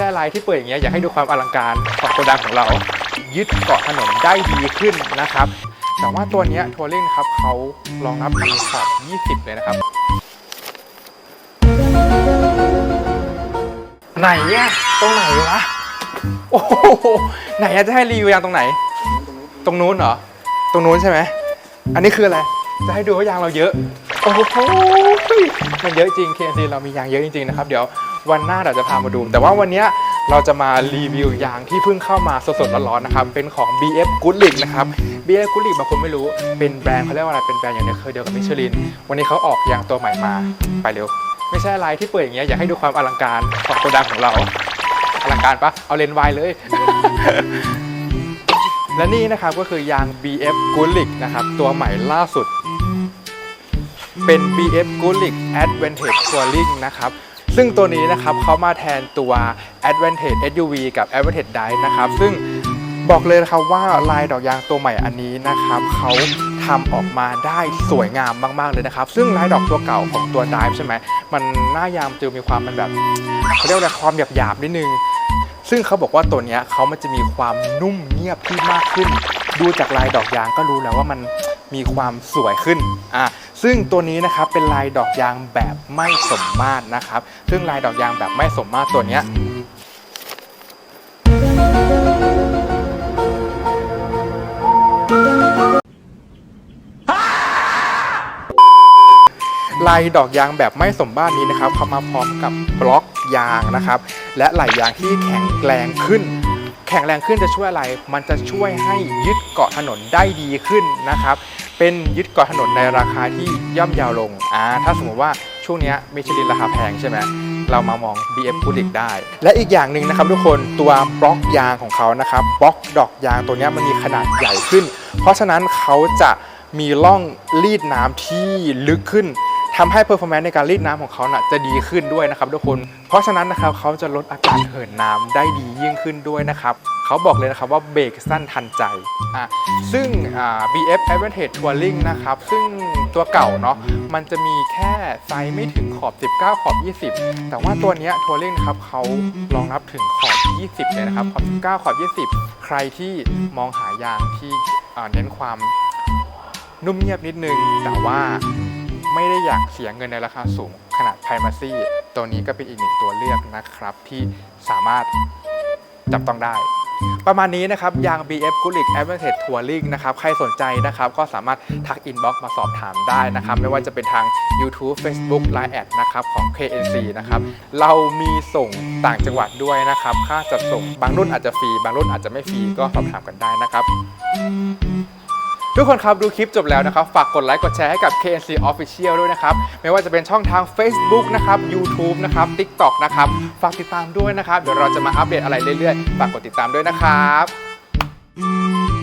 ใช่อะไรที่เปิดอย่างเงี้ยอยากให้ดูความอลังการของโกดังของเรา ยึดเกาะถนนได้ดีขึ้นนะครับแต่ว่าตัวเนี้ทัวริงครับเขารองรับถึงขอบ20 เลยนะครับ ไหนอะตรงไหนวะโอ้โหไหนจะให้รีวิวยางตรงไหน ตรงนู้นเหรอ ตรงนู้นใช่ไหมอันนี้คืออะไร จะให้ดูว่ายางเราเยอะ โอ้โห มันเยอะจริง KNC เรามียางเยอะจริงๆนะครับ เดี๋ยว วันหน้าเราจะพามาดู แต่ว่าวันนี้เราจะมารีวิวยางที่เพิ่งเข้ามาสดๆร้อนๆนะครับ เป็นของ BF Goodrich นะครับ BF Goodrich บางคนไม่รู้ เป็นแบรนด์เขาเรียกว่าอะไร เป็นแบรนด์อย่างเดียวเคยเดียวกับมิชลิน วันนี้เขาออกยางตัวใหม่มา ไปเร็ว ไม่ใช่อะไรที่เปิดอย่างเงี้ย อยากให้ดูความอลังการของโกดังของเรา อลังการปะเอาเลนส์วายเลย และนี่นะครับก็คือยาง BF Goodrich นะครับ ตัวใหม่ล่าสุดเป็น BF Goodrich Advantage Touring นะครับ ซึ่งตัวนี้นะครับเขามาแทนตัว Advantage SUV กับ Advantage Dive นะครับซึ่งบอกเลยนะครับว่าลายดอกยางตัวใหม่อันนี้นะครับเขาทำออกมาได้สวยงามมากๆเลยนะครับ ซึ่งลายดอกตัวเก่าของตัว Dive ใช่ไหมมันหน้ายางจะมีความมันแบบเขาเรียกว่าอะไรความหยาบๆนิดนึง ซึ่งเขาบอกว่าตัวนี้เขามันจะมีความนุ่มเงียบที่มากขึ้น ดูจากลายดอกยางก็รู้แล้วว่ามัน มีความสวยขึ้นอะซึ่งตัวนี้นะครับเป็นลายดอกยางแบบไม่สมมาตรนะครับ ซึ่งลายดอกยางแบบไม่สมมาตรตัวเนี้ยลายดอกยางแบบไม่สมบ้านนี้นะครับเขามาพร้อมกับบล็อกยางนะครับ และไหลยางที่แข็งแรงขึ้น แข็งแรงขึ้นจะช่วยอะไร มันจะช่วยให้ยึดเกาะถนนได้ดีขึ้นนะครับ เป็นยึดเกาะถนนในราคาที่ย่อมเยาวลงอ่าถ้าสมมติว่าช่วงนี้มิชลินราคาแพงใช่ไหมเรามามอง BF g o o d i c ได้ และอีกอย่างหนึ่งนะครับทุกคนตัวบล็อกยางของเขานะครับบล็อกดอกยางตัวนี้มันมีขนาดใหญ่ขึ้น เพราะฉะนั้นเขาจะมีร่องรีดน้ำที่ลึกขึ้น ทำให้ performance ในการรีดน้ำของเขาน่ะจะดีขึ้นด้วยนะครับทุกคน เพราะฉะนั้นนะครับเขาจะลดอาการเหินน้ำได้ดียิ่งขึ้นด้วยนะครับเขาบอกเลยนะครับว่าเบรกสั้นทันใจอะซึ่งอ่า BF Advantage Touring นะครับ ซึ่งตัวเก่าเนาะมันจะมีแค่ไซส์ไม่ถึงขอบ 19 ขอบ 20 แต่ว่าตัวเนี้ย Touring นะครับเขารองรับถึงขอบ 20 เลยนะครับ ขอบ 19 ขอบ 20 ใครที่มองหายางที่เน้นความนุ่มเงียบนิดนึง แต่ว่า ไม่ได้อยากเสียเงินในราคาสูงขนาด Primacy ตัวนี้ก็เป็นอีกหนึ่งตัวเลือกนะครับ ที่สามารถจับต้องได้ ประมาณนี้นะครับ ยาง BF g o o d r i c Advantage Touring นะครับ ใครสนใจนะครับ ก็สามารถทักอินบ็อกซ์มาสอบถามได้นะครับ ไม่ว่าจะเป็นทาง YouTube Facebook Line แอดนะครับ ของ KNC นะครับ เรามีส่งต่างจังหวัดด้วยนะครับ ค่าจัดส่งบางรุ่นอาจจะฟรี บางรุ่นอาจจะไม่ฟรี ก็สอบถามกันได้นะครับ ทุกคนครับดูคลิปจบแล้วนะครับ ฝากกดไลค์กดแชร์ให้กับ KNC Official ด้วยนะครับ ไม่ว่าจะเป็นช่องทาง Facebook นะครับ YouTube นะครับ TikTok นะครับ ฝากติดตามด้วยนะครับ เดี๋ยวเราจะมาอัปเดตอะไรเรื่อยๆ ฝากกดติดตามด้วยนะครับ